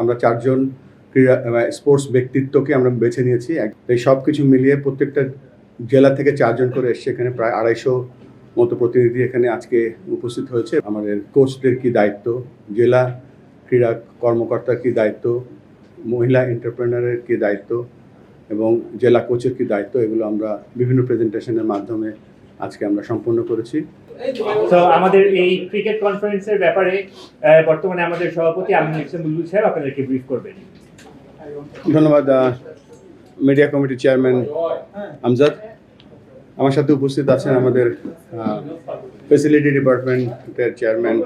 আমরা চারজন ক্রীড়া স্পোর্টস ব্যক্তিত্বকে আমরা বেছে নিয়েছি। এই সব কিছু মিলিয়ে প্রত্যেকটা জেলা থেকে চারজন করে এসছে। এখানে প্রায় আড়াইশো মতো প্রতিনিধি এখানে আজকে উপস্থিত হয়েছে। আমাদের কোচদের কি দায়িত্ব? জেলা ক্রীড়া কর্মকর্তার কি দায়িত্ব? মহিলা এন্টারপ্রেনারের কি দায়িত্ব? এবং জেলা কোচের কি দায়িত্ব? এগুলো আমরা বিভিন্ন প্রেজেন্টেশনের মাধ্যমে আজকে আমরা সম্পন্ন করেছি। তো আমাদের এই ক্রিকেট কনফারেন্সের ব্যাপারে বর্তমানে আমাদের সভাপতি আমিনুল ইসলাম বুলবুল সাহেব আপনাদেরকে ব্রিফ করবেন। ধন্যবাদ মিডিয়া কমিটির চেয়ারম্যান আমজাদ। আমার সাথে উপস্থিত আছেন আমাদের ফেসিলিটি ডিপার্টমেন্টের চেয়ারম্যান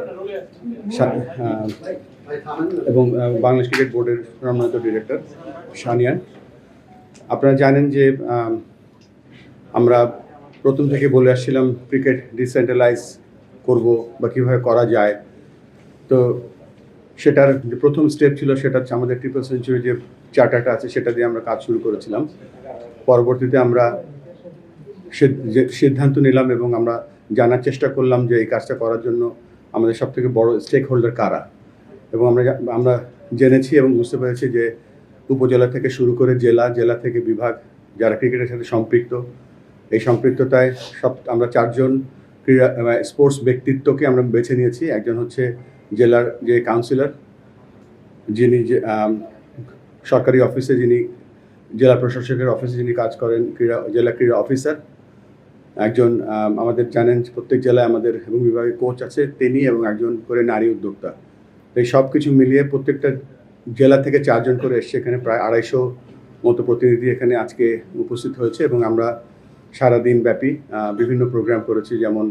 এবং বাংলাদেশ ক্রিকেট বোর্ডের সম্মানিত ডিরেক্টর সানিয়ান আপনারা জানেন যে আমরা প্রথম থেকে বলে আসছিলাম ক্রিকেট ডিসেন্ট্রালাইজ করব বা কীভাবে করা যায়। তো সেটার যে প্রথম স্টেপ ছিল, সেটা হচ্ছে আমাদের ট্রিপল সেঞ্চুরি যে চার্টারটা আছে, সেটা দিয়ে আমরা কাজ শুরু করেছিলাম। পরবর্তীতে আমরা সিদ্ধান্ত নিলাম এবং আমরা জানার চেষ্টা করলাম যে এই কাজটা করার জন্য আমাদের সব থেকে বড় স্টেক হোল্ডার কারা। এবং আমরা আমরা জেনেছি এবং বুঝতে পেরেছি যে উপজেলা থেকে শুরু করে জেলা জেলা থেকে বিভাগ যারা ক্রিকেটের সাথে সম্পৃক্ত এই সম্পৃক্ততায় সব আমরা চারজন ক্রীড়া স্পোর্টস ব্যক্তিত্বকে আমরা বেছে নিয়েছি। একজন হচ্ছে জেলার যে কাউন্সিলর যিনি যে সরকারি অফিসে যিনি, জেলা প্রশাসকের অফিসে যিনি কাজ করেন, ক্রীড়া, জেলা ক্রীড়া অফিসার একজন আমাদের জানেন প্রত্যেক জেলায় আমাদের এবং বিভাগে কোচ আছে তিনি এবং একজন করে নারী উদ্যোক্তা। এই সব কিছু মিলিয়ে প্রত্যেকটা জেলা থেকে চারজন করে এসছে। এখানে প্রায় আড়াইশো মতো প্রতিনিধি এখানে আজকে উপস্থিত হয়েছে এবং আমরা সারাদিন ব্যাপী বিভিন্ন প্রোগ্রাম করেছি। যেমন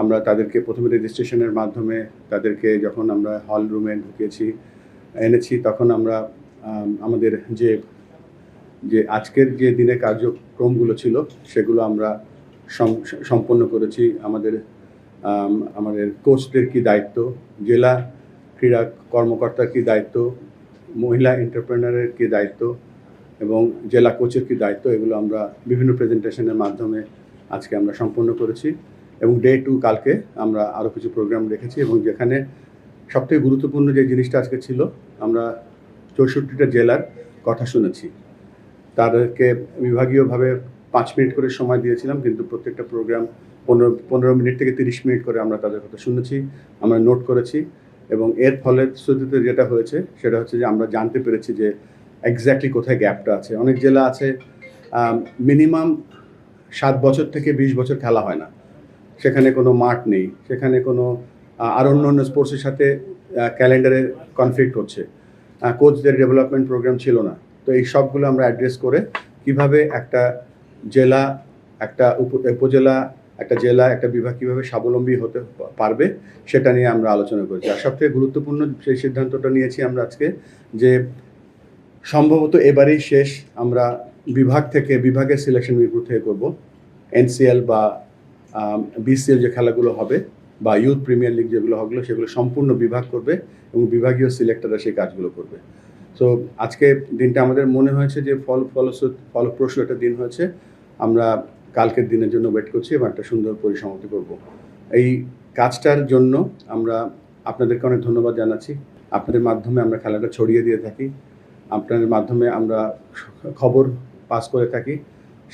আমরা তাদেরকে প্রথমে রেজিস্ট্রেশনের মাধ্যমে তাদেরকে যখন আমরা হল রুমে ঢুকিয়েছি এনেছি, তখন আমরা আমাদের যে যে আজকের যে দিনে কার্যক্রমগুলো ছিল, সেগুলো আমরা সম্পন্ন করেছি। আমাদের আমাদের কোচদের কি দায়িত্ব? জেলা ক্রীড়া কর্মকর্তার কি দায়িত্ব? মহিলা এন্টারপ্রেনারের কি দায়িত্ব? এবং জেলা কোচের কি দায়িত্ব, এগুলো আমরা বিভিন্ন প্রেজেন্টেশনের মাধ্যমে আজকে আমরা সম্পন্ন করেছি। এবং ডে টু কালকে আমরা আরও কিছু প্রোগ্রাম রেখেছি এবং যেখানে সবথেকে গুরুত্বপূর্ণ যে জিনিসটা আজকে ছিল, আমরা চৌষট্টিটা জেলার কথা শুনেছি। তাদেরকে বিভাগীয়ভাবে পাঁচ মিনিট করে সময় দিয়েছিলাম, কিন্তু প্রত্যেকটা প্রোগ্রাম পনেরো পনেরো মিনিট থেকে তিরিশ মিনিট করে আমরা তাদের কথা শুনেছি, আমরা নোট করেছি। এবং এর ফলে শ্রুতিতে যেটা হয়েছে, সেটা হচ্ছে যে আমরা জানতে পেরেছি যে এক্স্যাক্টলি কোথায় গ্যাপটা আছে। অনেক জেলা আছে মিনিমাম সাত বছর থেকে বিশ বছর খেলা হয় না। সেখানে কোনো মাঠ নেই, সেখানে কোনো আর অন্য অন্য স্পোর্টসের সাথে ক্যালেন্ডারে কনফ্লিক্ট হচ্ছে। কোচদের ডেভেলপমেন্ট প্রোগ্রাম ছিল না। তো এই সবগুলো আমরা অ্যাড্রেস করে কীভাবে একটা জেলা, একটা উপজেলা, একটা জেলা, একটা বিভাগ কীভাবে স্বাবলম্বী হতে পারবে, সেটা নিয়ে আমরা আলোচনা করেছি। আর সবথেকে গুরুত্বপূর্ণ সেই সিদ্ধান্তটা নিয়েছি আমরা আজকে যে সম্ভবত এবারেই শেষ আমরা বিভাগ থেকে, বিভাগের সিলেকশন মিরপুর থেকে করব। এনসিএল বা বিসিএল যে খেলাগুলো হবে বা ইউথ প্রিমিয়ার লিগ যেগুলো হবে সেগুলো সম্পূর্ণ বিভাগ করবে এবং বিভাগীয় সিলেক্টররা সেই কাজগুলো করবে। তো আজকে দিনটা আমাদের মনে হয়েছে যে ফল, ফলশ্রুত, ফলপ্রসূ একটা দিন হয়েছে। আমরা কালকের দিনের জন্য ওয়েট করছি এবং একটা সুন্দর পরিসমাপ্তি করব। এই কাজটার জন্য আমরা আপনাদেরকে অনেক ধন্যবাদ জানাচ্ছি। আপনাদের মাধ্যমে আমরা খেলাটা ছড়িয়ে দিয়ে থাকি। আপনাদের মাধ্যমে আমরা খবর পাস করে থাকি।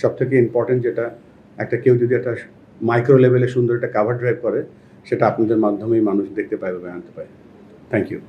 সব থেকে ইম্পর্টেন্ট যেটা, একটা কেউ যদি একটা মাইক্রো লেভেলে সুন্দর একটা কাভার ড্রাইভ করে, সেটা আপনাদের মাধ্যমেই মানুষ দেখতে পায় বা জানতে পায়। Thank you